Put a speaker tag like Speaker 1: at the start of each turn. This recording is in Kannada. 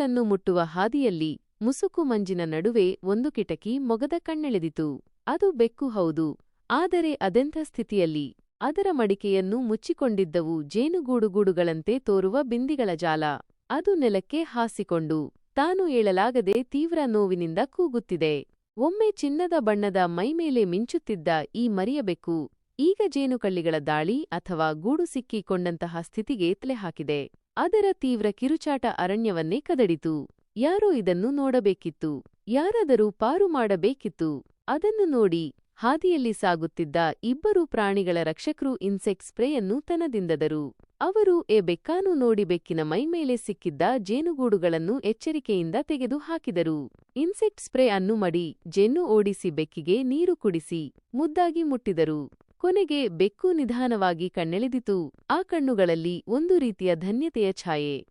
Speaker 1: ಕತ್ತಲನ್ನು ಮುಟ್ಟುವ ಹಾದಿಯಲ್ಲಿ ಮುಸುಕು ಮಂಜಿನ ನಡುವೆ ಒಂದು ಕಿಟಕಿ ಮೊಗದ ಕಣ್ಣೆಳೆದಿತು. ಅದು ಬೆಕ್ಕು ಹೌದು, ಆದರೆ ಅದೆಂಥ ಸ್ಥಿತಿಯಲ್ಲಿ? ಅದರ ಮಡಿಕೆಯನ್ನು ಮುಚ್ಚಿಕೊಂಡಿದ್ದವು ಜೇನುಗೂಡುಗೂಡುಗಳಂತೆ ತೋರುವ ಬಿಂದಿಗಳ ಜಾಲ. ಅದು ನೆಲಕ್ಕೆ ಹಾಸಿಕೊಂಡು, ತಾನು ಏಳಲಾಗದೆ ತೀವ್ರ ನೋವಿನಿಂದ ಕೂಗುತ್ತಿದೆ. ಒಮ್ಮೆ ಚಿನ್ನದ ಬಣ್ಣದ ಮೈಮೇಲೆ ಮಿಂಚುತ್ತಿದ್ದ ಈ ಮರಿಯಬೆಕ್ಕು ಈಗ ಜೇನುಕಳ್ಳಿಗಳ ದಾಳಿ ಅಥವಾ ಗೂಡು ಸಿಕ್ಕಿಕೊಂಡಂತಹ ಸ್ಥಿತಿಗೆ ತಲೆ ಹಾಕಿದೆ ಅದರ ತೀವ್ರ ಕಿರುಚಾಟ ಅರಣ್ಯವನ್ನೇ ಕದಡಿತು. ಯಾರೋ ಇದನ್ನು ನೋಡಬೇಕಿತ್ತು. ಯಾರಾದರೂ ಪಾರು ಮಾಡಬೇಕಿತ್ತು. ಅದನ್ನು ನೋಡಿ ಹಾದಿಯಲ್ಲಿ ಸಾಗುತ್ತಿದ್ದ ಇಬ್ಬರು ಪ್ರಾಣಿಗಳ ರಕ್ಷಕರು ಇನ್ಸೆಕ್ಟ್ ಸ್ಪ್ರೇಯನ್ನು ತನದಿಂದದರು. ಅವರು ಎ ಬೆಕ್ಕಾನು ನೋಡಿ ಬೆಕ್ಕಿನ ಮೈಮೇಲೆ ಸಿಕ್ಕಿದ್ದ ಜೇನುಗೂಡುಗಳನ್ನು ಎಚ್ಚರಿಕೆಯಿಂದ ತೆಗೆದು ಹಾಕಿದರು. ಇನ್ಸೆಕ್ಟ್ ಸ್ಪ್ರೇ ಅನ್ನು ಮಡಿ, ಜೇನು ಓಡಿಸಿ ಬೆಕ್ಕಿಗೆ ನೀರು ಕುಡಿಸಿ, ಮುದ್ದಾಗಿ ಮುಟ್ಟಿದರು. ಕೊನೆಗೆ ಬೆಕ್ಕು ನಿಧಾನವಾಗಿ ಕಣ್ಣೆಳೆದಿತು. ಆ ಕಣ್ಣುಗಳಲ್ಲಿ ಒಂದು ರೀತಿಯ ಧನ್ಯತೆಯ ಛಾಯೆ.